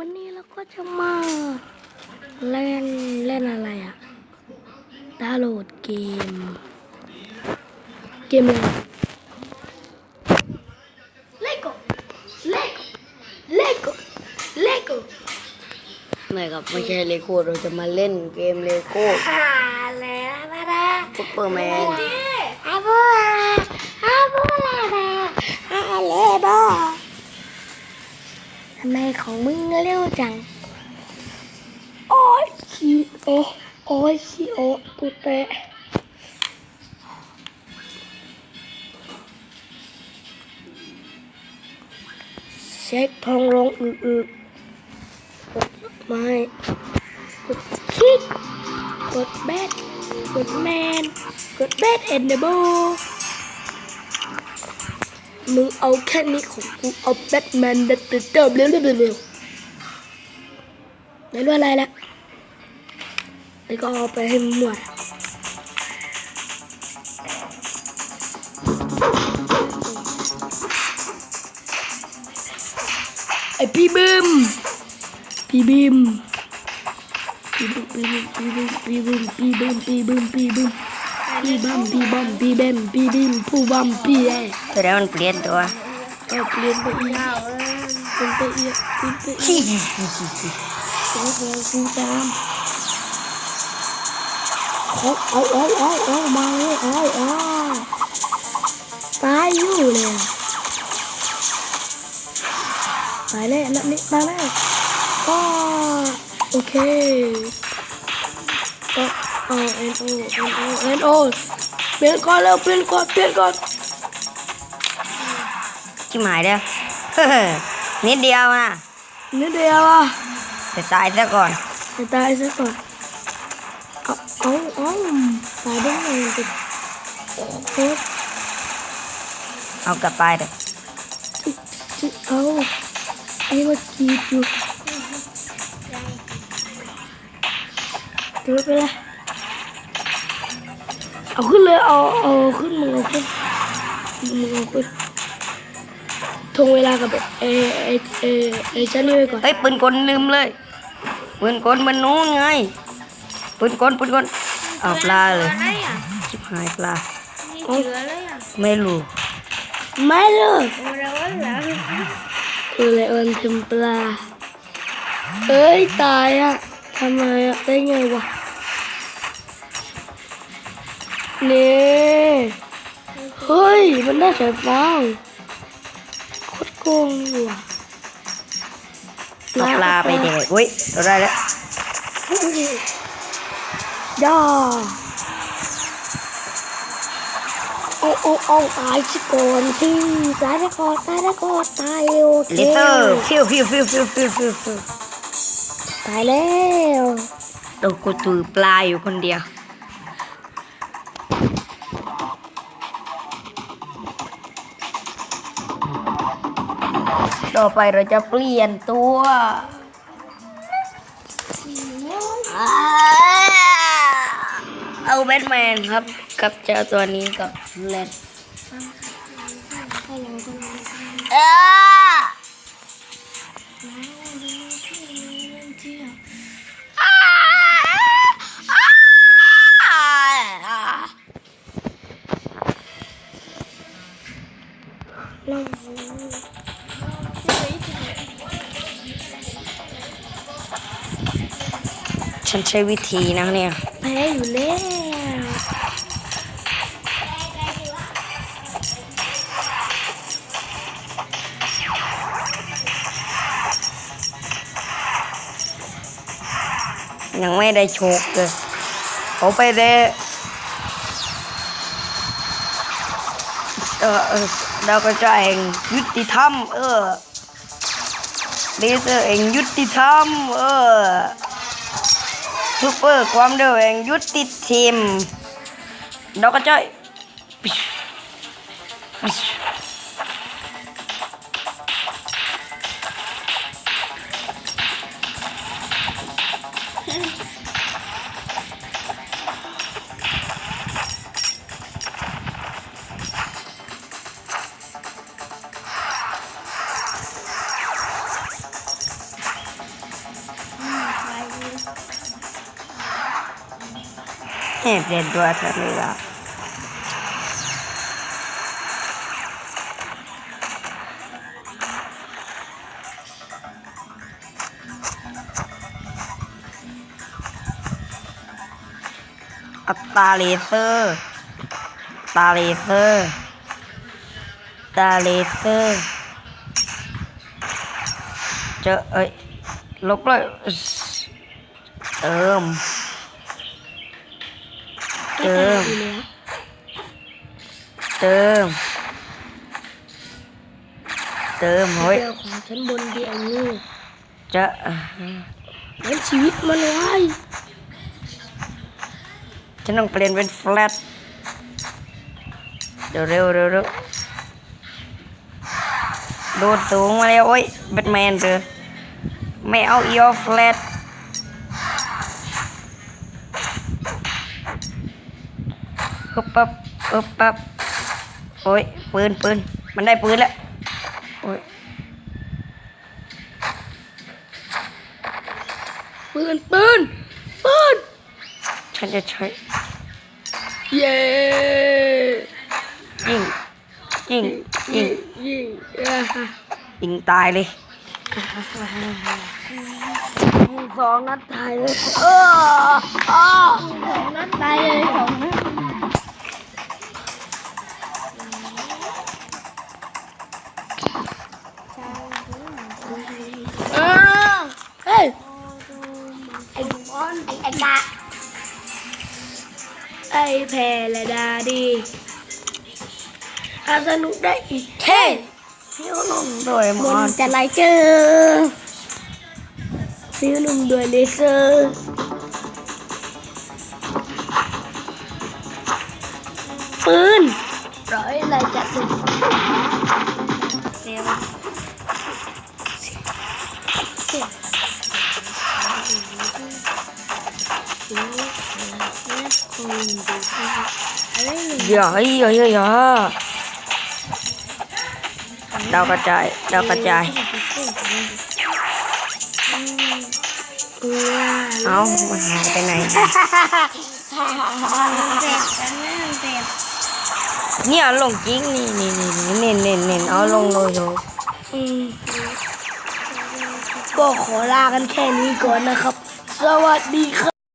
วันนี้เราก็จะมาเล่นเล่นอะไรอะดาวน์โหลดเกม เกมอะไรเลโก้เลโก้เลโก้เลโก้ไม่ครับไม่ใช่เลโก้เราจะมาเล่นเกมเลโก้ฮ่าแล้วมาละซุปเปอร์แมนอาบูอาบูลาบาอาเลบอทำ ไมของมึงเร็วจัง โอ้ยขี้โอ โอ้ยขี้โอตุเตะเช็คทองลงอืดๆไม่กดคิกกดแบทกดแมนกดแบทเอ็นเดอร์โบ มึงเอาแค่นี้ของกูเอาแบทแมนเด็ดเติมเร็วๆเร็วๆไม่รู้อะไรละแล้วก็เอาไปให้หมดไอพี่บิมพี่บิมพี่บิมพี่บิมพี่บิมพี่บิมพี่บิมพี่บิมพี่บัม พี่บัมพี่เบมพี่บิมผู้บัมพี่แอแสดงมันเปลี่ยนตัวเอาเปลี่ยนไปอีกเป็นไปอีกเป็นไปอีกชี้เอาเอาฟูตามเอาเอาเอาเอาเอามาเลยเอาเอาตายอยู่เลยตายแล้วนับนี้มาแล้วก็โอเคก็ เอาเอ็นโอเอ็นโอเอ็นโอเปลี่ยนก่อนแล้วเปลี่ยนก่อนเปลี่ยนก่อนชิบหายเด้อเฮ้อนิดเดียวนะนิดเดียวอะจะตายซะก่อนจะตายซะก่อนเอาเอาเอาตายได้ไงจะโคตรเอากลับไปเถอะจะเอาไอ้มากีบอยู่เดี๋ยวไปเลย เอาขึ้นเลยเอาเอาขึ้นมึงเอาขึ้นมึงเอาขึ้นทงเวลากับเอเอเอเอชั้นนี้ไว้ก่อนเฮ้ยปืนกลลืมเลยปืนกลมันนู้นไงปืนกลปืนกลเอาปลาเลยชิบหายปลาเอาไม่รู้ไม่เลยเออเลยเอิญเทมปลาเอ้ยตายอะทำไมอะได้ไงวะ เนี่ยเฮ้ย มันได้สายฟ้าโคตรโกงอยู่อะเอาปลาไปเด็กอุ้ยเราได้แล้วย่าเอาเอาเอาตายสิก่อนสิตายได้ก่อนตายได้ก่อนตายโอเคลิเตอร์ฟิวฟิวฟิวฟิวฟิวฟิวฟิวตายแล้วตัวกูถือปลาอยู่คนเดียว ต่อไปเราจะเปลี่ยนตัวอ่าเอาแบทแมนครับ กับเจ้าตัวนี้กับแฟลชอ่าอ่า ฉันใช้วิธีนะเนี่ยแพ้อยู่แล้วยังไม่ได้โชกเลยเขาไปได้เออเออดาวกระจายแห่งยุติธรรม เออเลเซอร์แห่งยุติธรรม เออ ซูเปอร์ความเร็วแห่งยุติธรรมดอกกระจ้อย เปลี่ยนตัวเธอเลยละอัตราเลเซอร์ตาเลเซอร์ตาเลเซอร์เจอเอ้ยลบเลยเติม ก็ตายอยู่แล้วเติม เติมเฮ้ยเดียวของชั้นบนเดียวนี่จะแล้วชีวิตมันไว้ฉันต้องเปลี่ยนเป็นแฟลตเดี๋ยวเร็วเร็วเร็วโดดสูงมาแล้วโอ้ยแบทแมนเจอไม่เอาอีออฟแฟลต ฮึบปั๊บฮึบปั๊บโอ้ยปืนปืนมันได้ปืนแล้วโอ้ยปืนปืนปืนฉันจะใช้เย้ยิงยิงยิยิงงยิงอ่าฮะยิงตายเลยสองนัดตายเลยเอออ้อสองนัดตายเลยสองนัด ไอ้แพรและดาดีอาสนุกได้อีกเท่นิ้วนุ่มด้วยมบอนนจะไลเจอฟิวนุ่มด้วยเลเซอร์ปืนร้อยอะไรจัดเลยเซล อะไรหนึ่งอย่าอย่าอย่าอย่าดาวกระจายดาวกระจายเอามันหายไปไหนเนี่ยลงจริงนี่นี่นี่นี่เน้นเน้นเน้นเอาลงเลยโยก็ขอลากันแค่นี้ก่อนนะครับ สวัสดีครับ